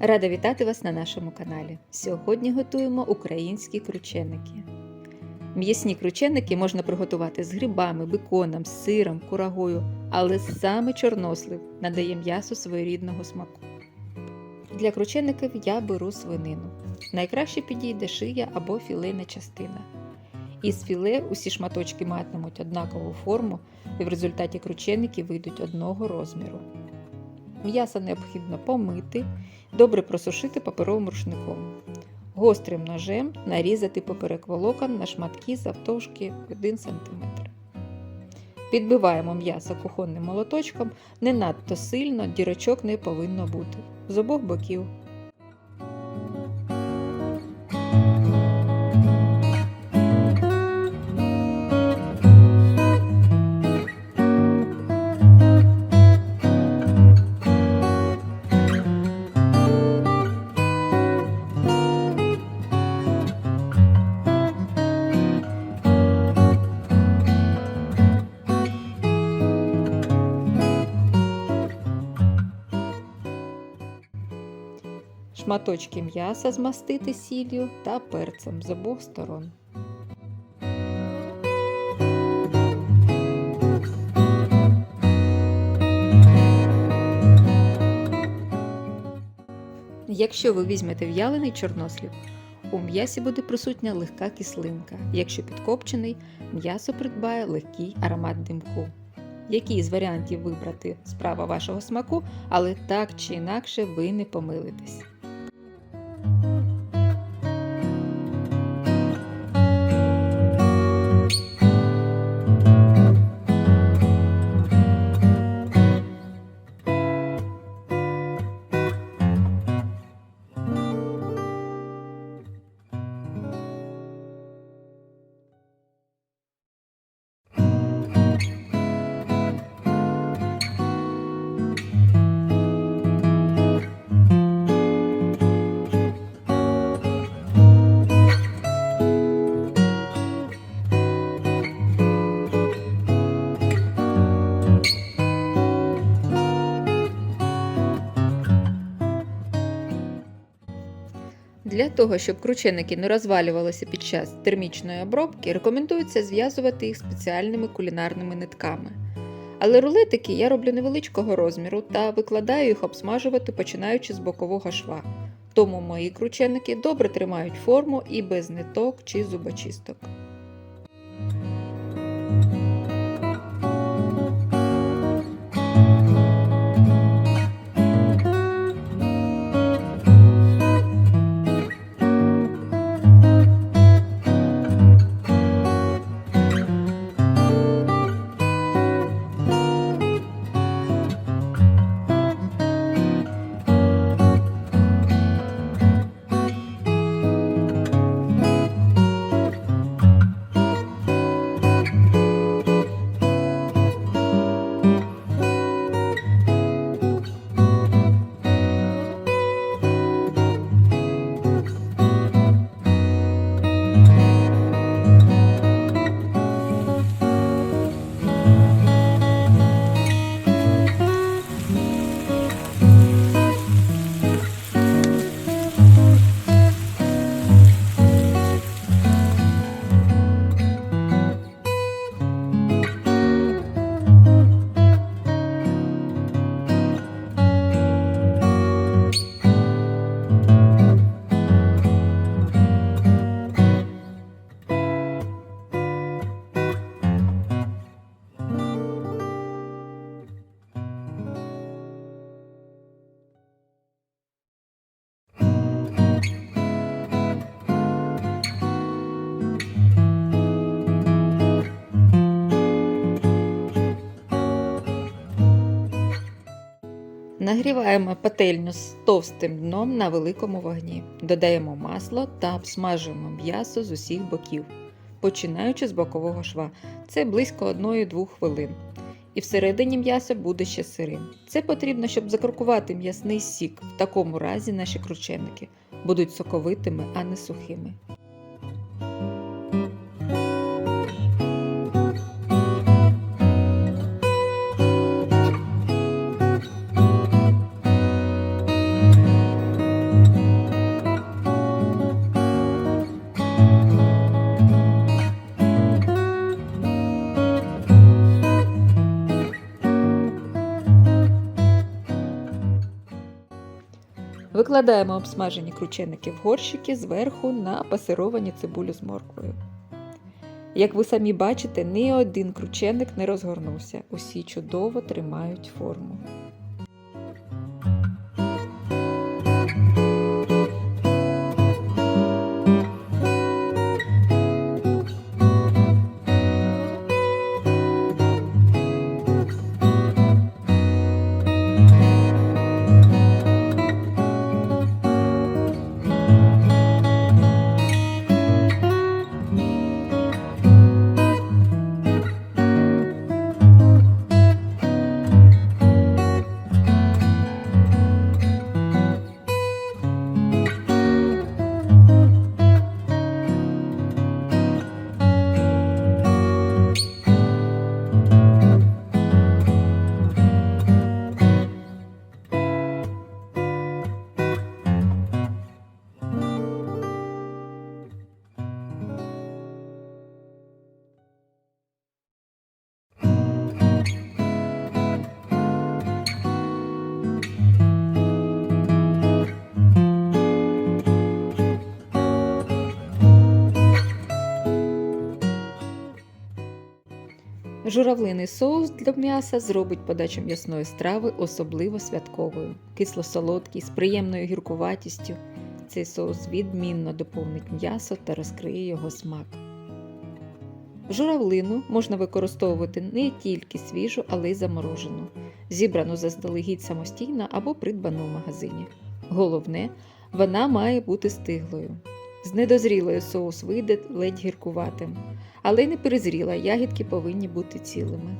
Рада вітати вас на нашому каналі. Сьогодні готуємо українські крученики. М'ясні крученики можна приготувати з грибами, беконом, сиром, курагою, але саме чорнослив надає м'ясу своєрідного смаку. Для кручеників я беру свинину. Найкраще підійде шия або філейна частина. Із філе усі шматочки матимуть однакову форму і в результаті крученики вийдуть одного розміру. М'ясо необхідно помити, добре просушити паперовим рушником. Гострим ножем нарізати поперек волокон на шматки завтовшки 1 см. Підбиваємо м'ясо кухонним молоточком не надто сильно, дірочок не повинно бути з обох боків. Шматочки м'яса змастити сіллю та перцем з обох сторон. Якщо ви візьмете в'ялений чорнослів, у м'ясі буде присутня легка кислинка. Якщо підкопчений, м'ясо придбає легкий аромат димку. Який з варіантів вибрати справа вашого смаку, але так чи інакше ви не помилитесь. Для того, щоб крученики не розвалювалися під час термічної обробки, рекомендується зв'язувати їх спеціальними кулінарними нитками. Але рулетики я роблю невеличкого розміру та викладаю їх обсмажувати починаючи з бокового шва. Тому мої крученики добре тримають форму і без ниток чи зубочисток. Нагріваємо пательню з товстим дном на великому вогні. Додаємо масло та обсмажуємо м'ясо з усіх боків, починаючи з бокового шва. Це близько 1-2 хвилин. І всередині м'ясо буде ще сирим. Це потрібно, щоб закрокувати м'ясний сік. В такому разі наші крученики будуть соковитими, а не сухими. Викладаємо обсмажені крученики в горщики зверху на пасировані цибулю з морквою. Як ви самі бачите, ні один крученик не розгорнувся. Усі чудово тримають форму. Журавлиний соус для м'яса зробить подачу м'ясної страви особливо святковою, кисло-солодкий, з приємною гіркуватістю. Цей соус відмінно доповнить м'ясо та розкриє його смак. Журавлину можна використовувати не тільки свіжу, але й заморожену, зібрану заздалегідь самостійно або придбану в магазині. Головне, вона має бути стиглою. З недозрілою соус вийде ледь гіркуватим, але й не перезріла, ягідки повинні бути цілими.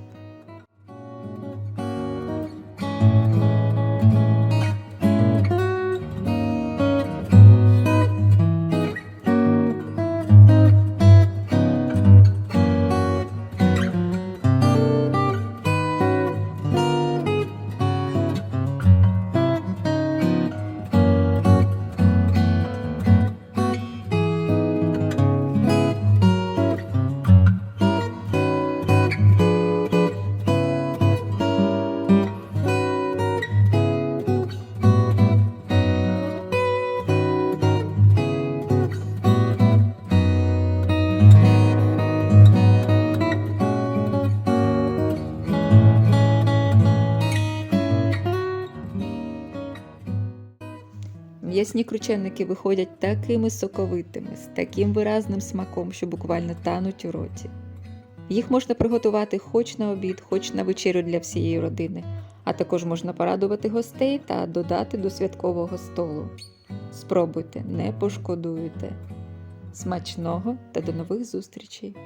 М'ясні крученики виходять такими соковитими, з таким виразним смаком, що буквально тануть у роті. Їх можна приготувати хоч на обід, хоч на вечерю для всієї родини, а також можна порадувати гостей та додати до святкового столу. Спробуйте, не пошкодуєте. Смачного та до нових зустрічей!